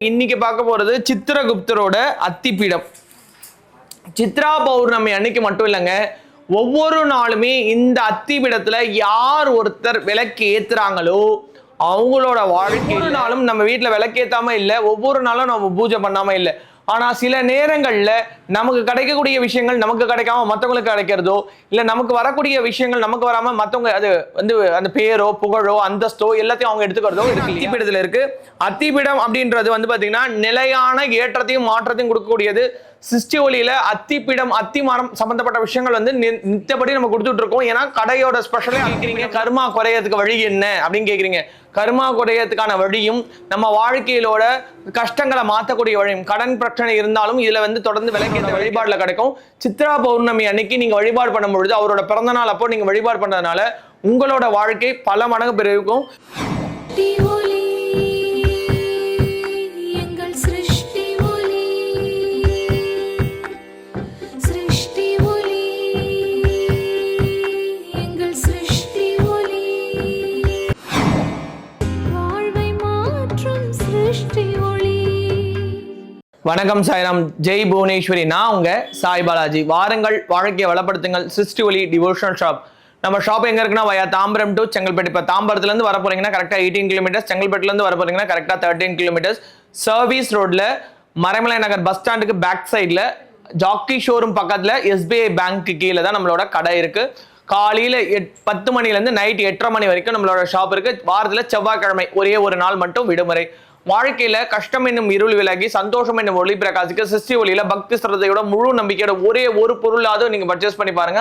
இன்னைக்கு பார்க்க போறது சித்திரகுப்தரோட அத்திப்பீடம். சித்ரா பௌர்ணமி அன்னைக்கு மட்டும் இல்லைங்க ஒவ்வொரு நாளுமே இந்த அத்திப்பீடத்துல யார் ஒருத்தர் விளக்கு ஏத்துறாங்களோ அவங்களோட வாழ்க்கை நாளும் நம்ம வீட்டுல விளக்கேத்தாம இல்லை ஒவ்வொரு நாளும் நம்ம பூஜை பண்ணாம இல்லை. ஆனா சில நேரங்கள்ல நமக்கு கிடைக்கக்கூடிய விஷயங்கள் நமக்கு கிடைக்காம மத்தவங்களுக்கு கிடைக்கிறதோ இல்ல நமக்கு வரக்கூடிய விஷயங்கள் நமக்கு வராம மத்தவங்க அது வந்து அந்த பேரோ புகழோ அந்தஸ்தோ எல்லாத்தையும் அவங்க எடுத்துக்கிறதோ இருக்கு அத்திப்பீடத்துல இருக்கு. அத்திப்பீடம் அப்படின்றது வந்து பாத்தீங்கன்னா நிலையான ஏற்றத்தையும் மாற்றத்தையும் கொடுக்கக்கூடியது. சிருஷ்டி ஒளியில அத்திப்பீடம் அத்தி மரம் சம்பந்தப்பட்ட விஷயங்கள் வந்து நி- நித்தப்படி நம்ம கொடுத்துட்டு இருக்கோம் ஏன்னா கடையோட ஸ்பெஷலே கேக்குறீங்க கர்மா குறையறதுக்கு வழி என்ன? அப்படின்னு கேக்குறீங்க. கர்மா குறையறதுக்கான வழியும் நம்ம வாழ்க்கையிலோட கஷ்டங்களை மாத்தக்கூடிய வழியும் கடன் பிரச்சனை இருந்தாலும் இதுல வந்து தொடர்ந்து விளக்கேற்ற வழிபாடுல கிடைக்கும். சித்ரா பௌர்ணமி அன்னைக்கு நீங்க வழிபாடு பண்ணும் பொழுது அவரோட பிறந்த நாள் அப்போ நீங்க வழிபாடு பண்றதுனால உங்களோட வாழ்க்கை பல மடங்கு பெருகும். வணக்கம் சாய்ராம். ஜெய் புவனேஸ்வரி. நான் உங்க சாய் பாலாஜி. வாருங்கள் வாழ்க்கையை வளப்படுத்துங்கள். சிஸ்டி ஒலி டிவோஷனல் ஷாப் நம்ம ஷாப் எங்க இருக்குன்னா வயா தாம்பரம் டு செங்கல்பட்டு. இப்போ தாம்பரத்துல இருந்து வர போறீங்கன்னா கரெக்டா எயிட்டீன் கிலோமீட்டர்ஸ் செங்கல்பட்டுல இருந்து வர போறீங்கன்னா கரெக்டா தேர்ட்டீன் கிலோமீட்டர்ஸ் சர்வீஸ் ரோட்ல மறைமலை நகர் பஸ் ஸ்டாண்டுக்கு பேக் சைட்ல ஜாக்கி ஷோரூம் பக்கத்துல எஸ்பிஐ பேங்க்கு கீழே தான் நம்மளோட கடை இருக்கு. காலையில எட் பத்து மணிலேருந்து நைட் எட்டரை மணி வரைக்கும் நம்மளோட ஷாப் இருக்கு. வாரத்துல செவ்வாய்க்கிழமை ஒரே ஒரு நாள் மட்டும் விடுமுறை. வாழ்க்கையில கஷ்டம் என்னும் இருள் விலகி சந்தோஷம் என்னும் ஒளி பிரகாசிக்க சிருஷ்டி ஒளியில பக்தி சிரத்தையோட முழு நம்பிக்கையோட ஒரே ஒரு பொருளாவது நீங்க பர்ச்சேஸ் பண்ணி பாருங்க.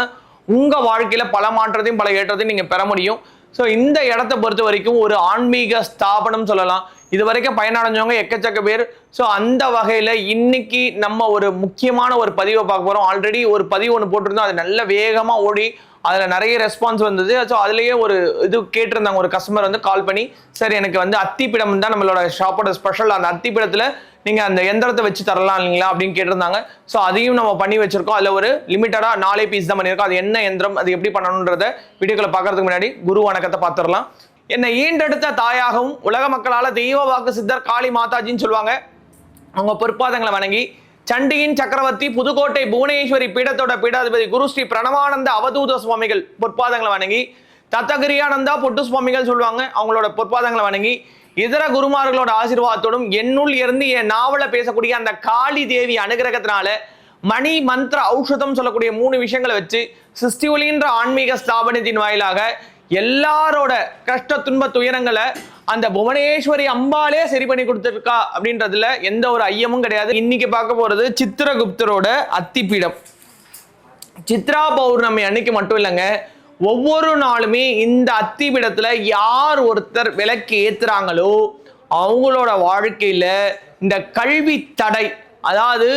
உங்க வாழ்க்கையில பல மாற்றத்தையும் பல ஏற்றத்தையும் நீங்க பெற முடியும். ஸோ இந்த இடத்த பொறுத்த வரைக்கும் ஒரு ஆன்மீக ஸ்தாபனம் சொல்லலாம். இது வரைக்கும் பயனடைஞ்சவங்க எக்கச்சக்க பேர். ஸோ அந்த வகையில் இன்னைக்கு நம்ம ஒரு முக்கியமான ஒரு பதிவை பார்க்க போகிறோம் ஆல்ரெடி ஒரு பதிவு ஒன்று போட்டிருந்தோம். அது நல்ல வேகமாக ஓடி அதில் நிறைய ரெஸ்பான்ஸ் வந்தது. ஸோ அதுலேயே ஒரு இது கேட்டிருந்தாங்க. ஒரு கஸ்டமர் வந்து கால் பண்ணி சரி எனக்கு வந்து அத்திப்பீடம் தான் நம்மளோட ஷாப்போட ஸ்பெஷல் அந்த அத்திப்பிடத்தில் நீங்கள் அந்த எந்திரத்தை வச்சு தரலாம் இல்லைங்களா? அப்படின்னு கேட்டிருந்தாங்க. ஸோ அதையும் நம்ம பண்ணி வச்சிருக்கோம். அதில் ஒரு லிமிட்டடாக நாலே பீஸ் தான் பண்ணியிருக்கோம். அது என்ன எந்திரம் அது எப்படி பண்ணணுன்றத வீடியோக்களை பார்க்கறதுக்கு முன்னாடி குரு வணக்கத்தை பார்த்துடலாம். என்னை ஈண்டெடுத்த தாயாகவும் உலக மக்களால் தெய்வ வாக்கு சித்தர் காளி மாதாஜின்னு சொல்லுவாங்க. அவங்க பொற்பாதங்களை வணங்கி சண்டியின் சக்கரவர்த்தி புதுக்கோட்டை புவனேஸ்வரி பீடத்தோட பீடாதிபதி குரு ஸ்ரீ பிரணவானந்த அவதூத சுவாமிகள் பொற்பாதங்களை வணங்கி தத்தகிரியானந்தா பொட்டு சுவாமிகள் சொல்லுவாங்க அவங்களோட பொற்பாதங்களை வணங்கி இதர குருமார்களோட ஆசீர்வாதத்தோடும் என்னுள் இருந்து என் நாவல பேசக்கூடிய அந்த காளி தேவி அனுகிரகத்தினால மணி மந்திர ஔஷதம் சொல்லக்கூடிய மூணு விஷயங்களை வச்சு சிருஷ்டி ஆன்மீக ஸ்தாபனத்தின் வாயிலாக எல்லாரோட கஷ்ட துன்ப துயரங்களை அந்த புவனேஸ்வரி அம்பாலே சரி பண்ணி கொடுத்துருக்கா அப்படின்றதுல எந்த ஒரு ஐயமும் கிடையாது. இன்னைக்கு பார்க்க போறது சித்திரகுப்தரோட அத்திப்பீடம். சித்ரா பௌர்ணமி அன்னைக்கு மட்டும் இல்லைங்க. ஒவ்வொரு நாளுமே இந்த அத்திபீடத்துல யார் ஒருத்தர் விளக்கு ஏத்துறாங்களோ அவங்களோட வாழ்க்கையில இந்த கல்வி தடை அதாவது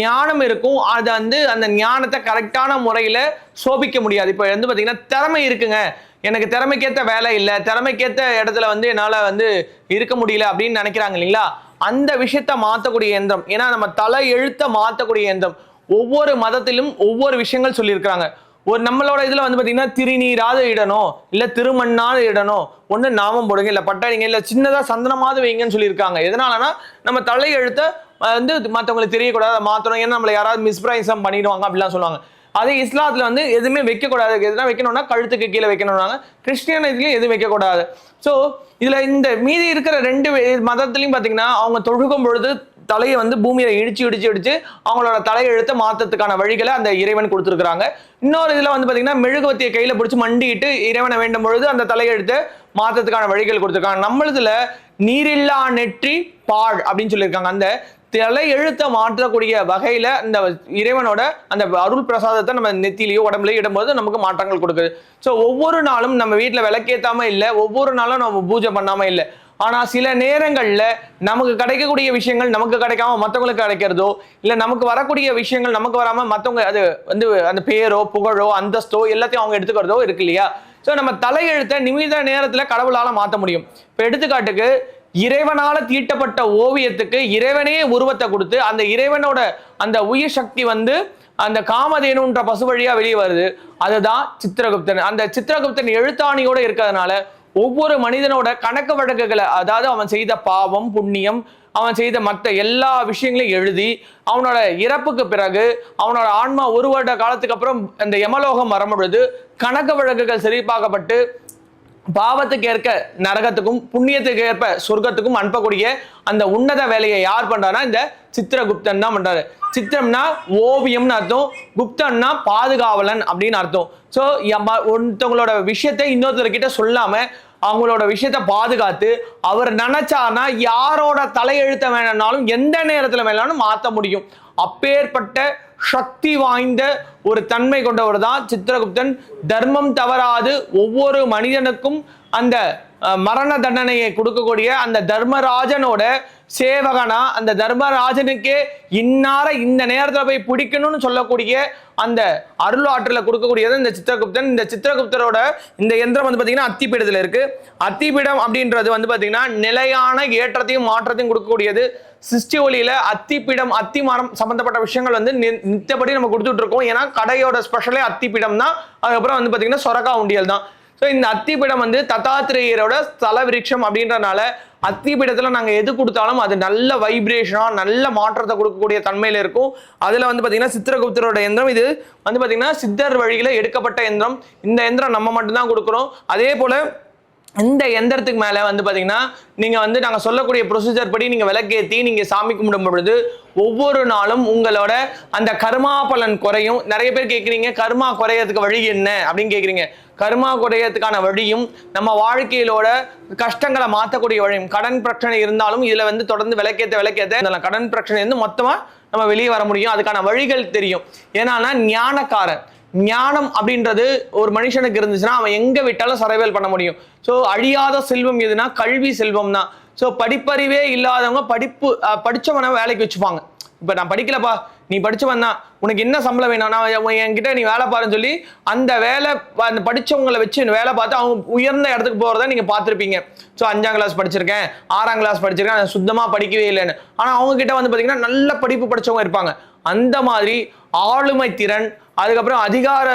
ஞானம் இருக்கும் அது வந்து அந்த ஞானத்தை கரெக்டான முறையில் சோபிக்க முடியாது. இப்போ வந்து பார்த்தீங்கன்னா திறமை இருக்குங்க. எனக்கு திறமைக்கேற்ற வேலை இல்லை திறமைக்கேற்ற இடத்துல வந்து என்னால் வந்து இருக்க முடியல அப்படின்னு நினைக்கிறாங்க இல்லைங்களா? அந்த விஷயத்த மாற்றக்கூடிய எந்திரம் ஏன்னா நம்ம தலை எழுத்த மாற்றக்கூடிய எந்திரம் ஒவ்வொரு மதத்திலும் ஒவ்வொரு விஷயங்கள் சொல்லியிருக்கிறாங்க. ஒரு நம்மளோட இதில் வந்து பார்த்தீங்கன்னா திருநீராத இடணும் இல்லை திருமண்ணாத இடணும். ஒன்று நாமம் போடுங்க இல்லை பட்டாடிங்க இல்லை சின்னதாக சந்தனமாவது வைங்கன்னு சொல்லியிருக்காங்க. எதனாலனா நம்ம தலையெழுத்த வந்து மற்றவங்களுக்கு தெரியக்கூடாது மாற்றணும் மாத்தணும். ஏன்னா நம்மள யாராவது மிஸ்பிரைசம் பண்ணிடுவாங்க அப்படிலாம் சொல்லுவாங்க. அதே இஸ்லாத்துல வந்து எதுவுமே வைக்கக்கூடாது. எதுனா வைக்கணும்னா கழுத்துக்கு கீழே வைக்கணும்னாங்க. கிறிஸ்டியனிலையும் எதுவும் வைக்கக்கூடாது. ஸோ இதுல இந்த மீதி இருக்கிற ரெண்டு மதத்துலையும் பார்த்தீங்கன்னா பாத்தீங்கன்னா அவங்க தொழுகும் பொழுது தலையை வந்து பூமியில இடிச்சு இடிச்சு இடிச்சு அவங்களோட தலையெழுத்தை மாத்தத்துக்கான வழிகளை அந்த இறைவன் கொடுத்துருக்காங்க இன்னொரு இதுல வந்து பாத்தீங்கன்னா மெழுகுவத்தியை கையில பிடிச்சி மண்டிட்டு இறைவனை வேண்டும் பொழுது அந்த தலையெழுத்தை மாத்தத்துக்கான வழிகள் கொடுத்துருக்காங்க. நம்மளதுல நீரில்லா நெற்றி பாழ் அப்படின்னு சொல்லியிருக்காங்க. அந்த தலை எழுத்த மாற்றக்கூடிய வகையில இந்த இறைவனோட அந்த அருள் பிரசாதத்தை நம்ம நெத்திலேயோ உடம்புலயோ இடும்போது நமக்கு மாற்றங்கள் கொடுக்குது. ஸோ ஒவ்வொரு நாளும் நம்ம வீட்டில் விளக்கேத்தாம இல்லை ஒவ்வொரு நாளும் நம்ம பூஜை பண்ணாம இல்லை. ஆனால் சில நேரங்களில் நமக்கு கிடைக்கக்கூடிய விஷயங்கள் நமக்கு கிடைக்காம மற்றவங்களுக்கு கிடைக்கிறதோ இல்லை நமக்கு வரக்கூடிய விஷயங்கள் நமக்கு வராமல் மற்றவங்க அது வந்து அந்த பேரோ புகழோ அந்தஸ்தோ எல்லாத்தையும் அவங்க எடுத்துக்கிறதோ இருக்கு இல்லையா? ஸோ நம்ம தலையெழுத்தை நிமித நேரத்தில் கடவுளால் மாற்ற முடியும். இப்போ எடுத்துக்காட்டுக்கு இறைவனால தீட்டப்பட்ட ஓவியத்துக்கு இறைவனே உருவத்தை கொடுத்து அந்த இறைவனோட அந்த உயிர் சக்தி வந்து அந்த காமதேனுன்ற பசு வழியா வெளியே வருது. அதுதான் சித்திரகுப்தன். அந்த சித்திரகுப்தன் எழுத்தாணியோட இருக்கிறதுனால ஒவ்வொரு மனிதனோட கணக்கு வழக்குகளை அதாவது அவன் செய்த பாவம் புண்ணியம் அவன் செய்த மற்ற எல்லா விஷயங்களையும் எழுதி அவனோட இறப்புக்கு பிறகு அவனோட ஆன்மா ஒரு வருட காலத்துக்கு அப்புறம் அந்த யமலோகம் வரும் பொழுது கணக்கு வழக்குகள் சரிபார்க்கப்பட்டு பாவத்துக்கு ஏற்க நரகத்துக்கும் புண்ணியத்துக்கு ஏற்ப சொர்க்கத்துக்கும் அனுப்பக்கூடிய அந்த உன்னத வேலையை யார் பண்றாருன்னா இந்த சித்திரகுப்தன் தான் பண்றாரு. சித்திரம்னா ஓவியம்னு அர்த்தம் குப்தன்னா பாதுகாவலன் அப்படின்னு அர்த்தம். ஸோ ஒருத்தவங்களோட விஷயத்தை இன்னொருத்தர்கிட்ட சொல்லாம அவங்களோட விஷயத்த பாதுகாத்து அவர் நினைச்சார்னா யாரோட தலையெழுத்த வேணும்னாலும் எந்த நேரத்தில் வேணாலும் மாற்ற முடியும். அப்பேற்பட்ட சக்தி வாய்ந்த ஒரு தன்மை கொண்டவர் தான் சித்திரகுப்தன். தர்மம் தவறாது. ஒவ்வொரு மனிதனுக்கும் அந்த மரண தண்டனையை கொடுக்கக்கூடிய அந்த தர்மராஜனோட சேவகனா அந்த தர்மராஜனுக்கே இன்னார இந்த நேரத்தில் போய் பிடிக்கணும்னு சொல்லக்கூடிய அந்த அருளாற்றில் கொடுக்கக்கூடியது இந்த சித்திரகுப்தன். இந்த சித்திரகுப்தரோட இந்த எந்திரம் வந்து பார்த்தீங்கன்னா அத்திப்பீடத்தில் இருக்கு. அத்திப்பீடம் அப்படின்றது வந்து பார்த்தீங்கன்னா நிலையான ஏற்றத்தையும் மாற்றத்தையும் கொடுக்கக்கூடியது. சிருஷ்டி ஒளியில அத்திப்பீடம் அத்தி மரம் சம்பந்தப்பட்ட விஷயங்கள் வந்து நி- நித்தப்படி நம்ம கொடுத்துட்டு இருக்கோம். ஏன்னா கடையோட ஸ்பெஷலே அத்திப்பீடம் தான் அதுக்கப்புறம் வந்து பார்த்தீங்கன்னா சொரக்கா உண்டியல் தான். ஸோ இந்த அத்திப்பீடம் வந்து தத்தாத்திரேயரோட ஸ்தல விருட்சம் அப்படின்றனால அத்திப்பீடத்தில் நாங்கள் எது கொடுத்தாலும் அது நல்ல வைப்ரேஷனாக நல்ல மாற்றத்தை கொடுக்கக்கூடிய தன்மையில் இருக்கும். அதில் வந்து பார்த்திங்கன்னா சித்திரகுப்தரோட எந்திரம் இது வந்து பார்த்திங்கன்னா சித்தர் வழியில் எடுக்கப்பட்ட எந்திரம். இந்த எந்திரம் நம்ம மட்டும்தான் கொடுக்குறோம். அதே போல் இந்த எந்திரத்துக்கு மேலே வந்து பார்த்தீங்கன்னா நீங்கள் வந்து நாங்கள் சொல்லக்கூடிய ப்ரொசீஜர் படி நீங்கள் விளக்கேற்றி நீங்கள் சாமி கும்பிடும் பொழுது ஒவ்வொரு நாளும் உங்களோட அந்த கர்மா பலன் குறையும். நிறைய பேர் கேட்குறீங்க கர்மா குறையறதுக்கு வழி என்ன? அப்படின்னு கேட்குறீங்க கர்மா குறையறதுக்கான வழியும் நம்ம வாழ்க்கையிலோட கஷ்டங்களை மாற்றக்கூடிய வழியும். கடன் பிரச்சனை இருந்தாலும் இதில் வந்து தொடர்ந்து விளக்கேற்ற விளக்கேற்ற இந்த கடன் பிரச்சனை வந்து மொத்தமாக நம்ம வெளியே வர முடியும். அதுக்கான வழிகள் தெரியும். ஏன்னா ஞானக்காரன். ஞானம் அப்படின்றது ஒரு மனுஷனுக்கு இருந்துச்சுன்னா அவன் எங்கே விட்டாலும் சரவேல் பண்ண முடியும். ஸோ அழியாத செல்வம் எதுனா கல்வி செல்வம் தான் ஸோ படிப்பறிவே இல்லாதவங்க படிப்பு படித்தவனை படிச்சவனை வேலைக்கு வச்சுப்பாங்க. இப்போ நான் படிக்கலப்பா நீ படிச்சவன் தான். உனக்கு என்ன சம்பளம் வேணும்? நான் என்கிட்ட நீ வேலை பாருன்னு சொல்லி அந்த வேலை அந்த படிச்சவங்களை வச்சு வேலை பார்த்து அவங்க உயர்ந்த இடத்துக்கு போகிறத நீங்கள் பார்த்துருப்பீங்க. ஸோ அஞ்சாம் கிளாஸ் படிச்சிருக்கேன் ஆறாம் கிளாஸ் படிச்சிருக்கேன் நான் சுத்தமாக படிக்கவே இல்லைன்னு. ஆனால் அவங்க கிட்ட வந்து பார்த்தீங்கன்னா நல்ல படிப்பு படிச்சவங்க இருப்பாங்க. அந்த மாதிரி ஆளுமை திறன் அதுக்கப்புறம் அதிகார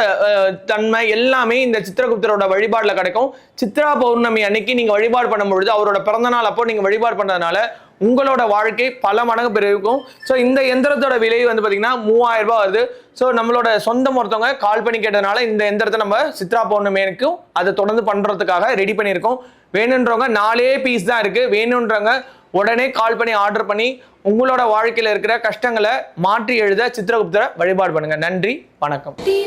தன்மை எல்லாமே இந்த சித்திரகுப்தரோட வழிபாட்டில் கிடைக்கும். சித்ரா பௌர்ணமி அன்னைக்கு நீங்கள் வழிபாடு பண்ணும் பொழுது அவரோட பிறந்த நாள் அப்போ நீங்கள் வழிபாடு பண்ணுறதுனால உங்களோட வாழ்க்கை பல மடங்கு பெருகும். ஸோ இந்த எந்திரத்தோட விலை வந்து பார்த்தீங்கன்னா மூவாயிரம் ரூபாய் வருது. ஸோ நம்மளோட சொந்தம் ஒருத்தவங்க கால் பண்ணி கேட்டதுனால இந்த எந்திரத்தை நம்ம சித்ரா பௌர்ணமிக்கும் அதை தொடர்ந்து பண்ணுறதுக்காக ரெடி பண்ணியிருக்கோம். வேணுன்றவங்க நாலே பீஸ் தான் இருக்குது வேணுன்றவங்க உடனே கால் பண்ணி ஆர்டர் பண்ணி உங்களோட வாழ்க்கையில் இருக்கிற கஷ்டங்களை மாற்றி எழுத சித்திரகுப்தரை வழிபாடு பண்ணுங்க. நன்றி வணக்கம். டி